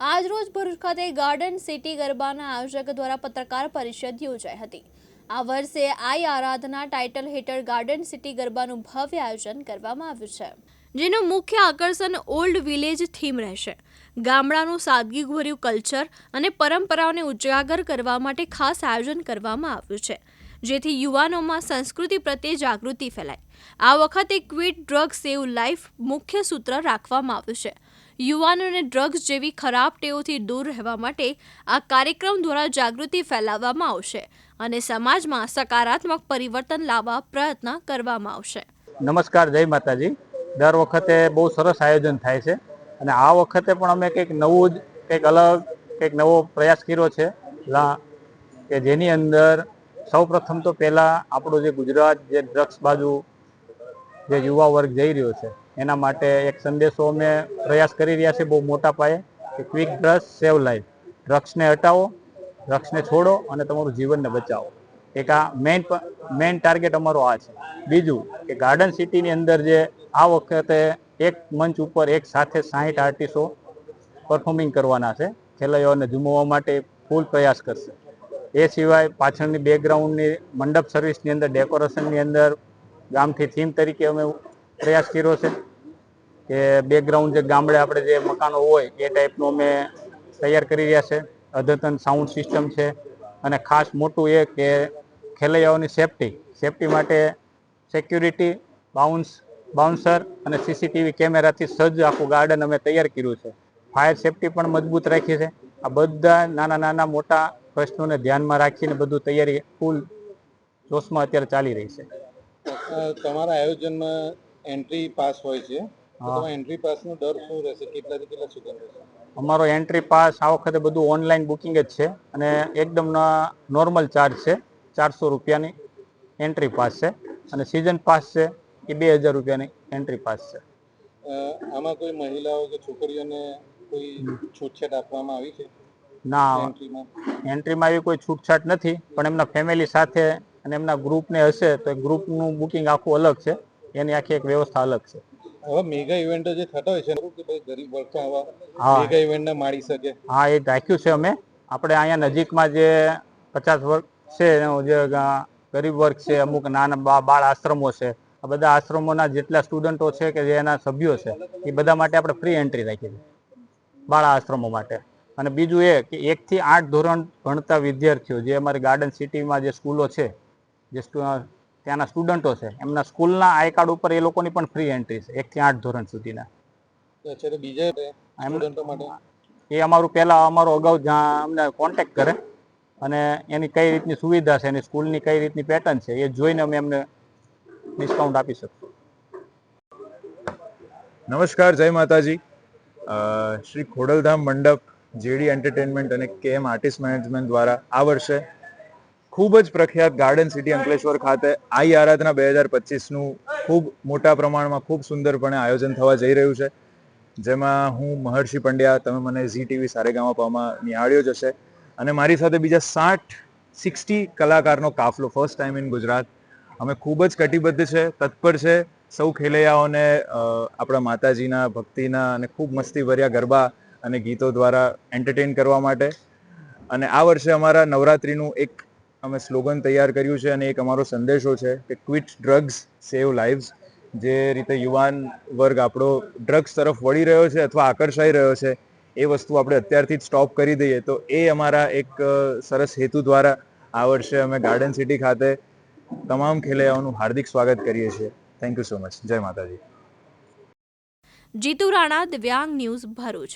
આજરોજ ભરૂચ ખાતે garden city ગરબાના આયોજક દ્વારા પત્રકાર પરિષદ યોજાઈ હતી. આ વર્ષે આઈ આરાધના ટાઇટલ હેઠળ ગાર્ડન સિટી ગરબાનું ભવ્ય આયોજન કરવામાં આવ્યું છે. જેનું મુખ્ય આકર્ષણ ઓલ્ડ વિલેજ થીમ રહેશે. ગામડાનું સાદગીભર્યું કલ્ચર અને પરંપરાઓને ઉજાગર કરવા માટે ખાસ આયોજન કરવામાં આવ્યું છે. જેથી યુવાનોમાં સંસ્કૃતિ પ્રત્યે જાગૃતિ ફેલાય. આ વખતે ક્વિટ ડ્રગ સેવ લાઈફ મુખ્ય સૂત્ર રાખવામાં આવ્યું છે. યુવાનોને ડ્રગ્સ જેવી ખરાબ ટેવોથી દૂર રહેવા માટે આ કાર્યક્રમ દ્વારા જાગૃતિ ફેલાવવામાં આવશે અને સમાજમાં સકારાત્મક પરિવર્તન લાવવા પ્રયત્ન કરવામાં આવશે. નમસ્કાર, જય માતાજી. દર વખતે બહુ સરસ આયોજન થાય છે અને આ વખતે પણ અમે કંઈક નવું જ, કંઈક અલગ, કંઈક નવો પ્રયાસ કર્યો છે. કે જેની અંદર સૌ પ્રથમ તો પહેલાં આપણું જે ગુજરાત જે ડ્રગ્સ બાજુ જે યુવા વર્ગ જઈ રહ્યો છે એના માટે એક સંદેશો અમે પ્રયાસ કરી રહ્યા છીએ બહુ મોટા પાયે કે ક્વિક ડ્રગ્સ સેવ લાઈફ ડ્રગ્સને હટાવો ડ્રગ્સને છોડો અને તમારું જીવનને બચાવો. એક આ મેઇન મેઇન ટાર્ગેટ અમારો આ છે. બીજું કે ગાર્ડન સિટીની અંદર જે આ વખતે એક મંચ ઉપર એક સાથે સાહીઠ આર્ટિસ્ટો પરફોર્મિંગ કરવાના છે. ખેલૈયાઓને ઝુમવવા માટે ફૂલ પ્રયાસ કરશે. એ સિવાય પાછળની બેકગ્રાઉન્ડની મંડપ સર્વિસની અંદર ડેકોરેશનની અંદર ગામથી થીમ તરીકે અમે પ્રયાસ કર્યો છે કે બેકગ્રાઉન્ડ જે ગામડે આપણે જે મકાનો હોય એ ટાઈપનું અમે તૈયાર કરી રહ્યા છે. અદ્યતન સાઉન્ડ સિસ્ટમ છે અને ખાસ મોટું એ કે ખેલૈયાઓની સેફટી સેફટી માટે સિક્યુરિટી બાઉન્સ બાઉન્સર અને સીસીટીવી કેમેરાથી સજ્જ આખું ગાર્ડન અમે તૈયાર કર્યું છે. ફાયર સેફટી પણ મજબૂત રાખી છે. આ બધા નાના નાના મોટા પ્રશ્નોને ધ્યાનમાં રાખીને બધું તૈયારી ફૂલ જોશમાં અત્યારે ચાલી રહી છે. તમારા આયોજનમાં એન્ટ્રી પાસ હોય છે તો એન્ટ્રી પાસ પાસનો દર શું રહેશે? કેટલાથી કેટલા સુધી રહેશે? અમારો એન્ટ્રી પાસ આ વખતે બધું ઓનલાઈન બુકિંગ જ છે અને એકદમ નોર્મલ ચાર્જ છે ચારસો રૂપિયાની એન્ટ્રી પાસ છે અને સિઝન પાસ છે એ બે હજાર રૂપિયાની એન્ટ્રી પાસ છે. આમાં કોઈ મહિલાઓ કે છોકરીઓને કોઈ છૂટછાટ આપવામાં આવી છે? ના એન્ટ્રીમાં એવી કોઈ છૂટછાટ નથી પણ એમના ફેમિલી સાથે અને એમના ગ્રુપને હશે તો ગ્રુપનું બુકિંગ આખું અલગ છે. એની આખી એક વ્યવસ્થા અલગ છે. હવે મેગા ઇવેન્ટો જે થતા હોય છે કે ભાઈ ગરીબ વર્ગ આવા હા. ઇવેન્ટ ઇવેન્ટને માણી શકે? હા એ રાખ્યું છે અમે. આપણે અહીંયા નજીકમાં જે પચાસ વર્ગ છે એનો જે ગરીબ વર્ગ છે અમુક નાના બાળ આશ્રમો છે આ બધા આશ્રમોના જેટલા સ્ટુડન્ટો છે કે જે એના સભ્યો છે એ બધા માટે આપણે ફ્રી એન્ટ્રી રાખી છે બાળ આશ્રમો માટે. અને બીજું એ કે એકથી આઠ ધોરણ ભણતા વિદ્યાર્થીઓ જે અમારી ગાર્ડન સિટીમાં જે સ્કૂલો છે જે ત્યાંના સ્ટુડન્ટો છે. એમના સ્કૂલના આઈ કાર્ડ ઉપર એ લોકોની પણ ફ્રી એન્ટ્રી છે એકથી આઠ ધોરણ સુધીના. અત્યારે બીજા એમ- સ્ટુડન્ટો માટે? એ અમારું પહેલા અમારો અગાઉ જ્યાં અમને કોન્ટેક કરે અને એની કઈ રીતની સુવિધા છે એની સ્કૂલની કઈ રીતની પેટર્ન છે એ જોઈને અમે એમને ડિસ્કાઉન્ટ આપી શકશું નમસ્કાર જય માતાજી. શ્રી ખોડલધામ મંડપ જેડી એન્ટરટેનમેન્ટ અને કેમ આર્ટિસ્ટ મેનેજમેન્ટ દ્વારા આ વર્ષે ખૂબ જ પ્રખ્યાત ગાર્ડન સિટી અંકલેશ્વર ખાતે આઈ આરાધના બે હજાર પચીસનું ખૂબ મોટા પ્રમાણમાં ખૂબ સુંદરપણે આયોજન થવા જઈ રહ્યું છે. જેમાં હું મહર્ષિ પંડ્યા, તમે મને ઝી ટીવી સારેગામાપામાં નિહાળ્યો જ હશે. અને મારી સાથે બીજા સાઠ, સિક્સટી કલાકારનો કાફલો, ફર્સ્ટ ટાઈમ ઇન ગુજરાત. અમે ખૂબ જ કટિબદ્ધ છે, તત્પર છે. સૌ ખેલૈયાઓને આપણા માતાજીના, ભક્તિના અને ખૂબ મસ્તીભર્યા ગરબા અને ગીતો દ્વારા એન્ટરટેન કરવા માટે. અને આ વર્ષે અમારા નવરાત્રિનું એક અમે સ્લોગન તૈયાર કર્યું છે અને એક અમારો સંદેશો છે કે ક્વિટ ડ્રગ્સ સેવ લાઈવ્સ જે રીતે યુવાન વર્ગ આપણો ડ્રગ્સ તરફ વળી રહ્યો છે અથવા આકર્ષાઈ રહ્યો છે, એ વસ્તુ આપણે અત્યારથી જ સ્ટોપ કરી દઈએ. તો એ અમારા એક સરસ હેતુ દ્વારા આ વર્ષે અમે ગાર્ડન સિટી ખાતે તમામ ખેલૈયાઓનું હાર્દિક સ્વાગત કરીએ છીએ. થેન્ક યુ સો મચ જય માતાજી. જીતુ રાણા, દિવ્યાંગ ન્યૂઝ ભરૂચ.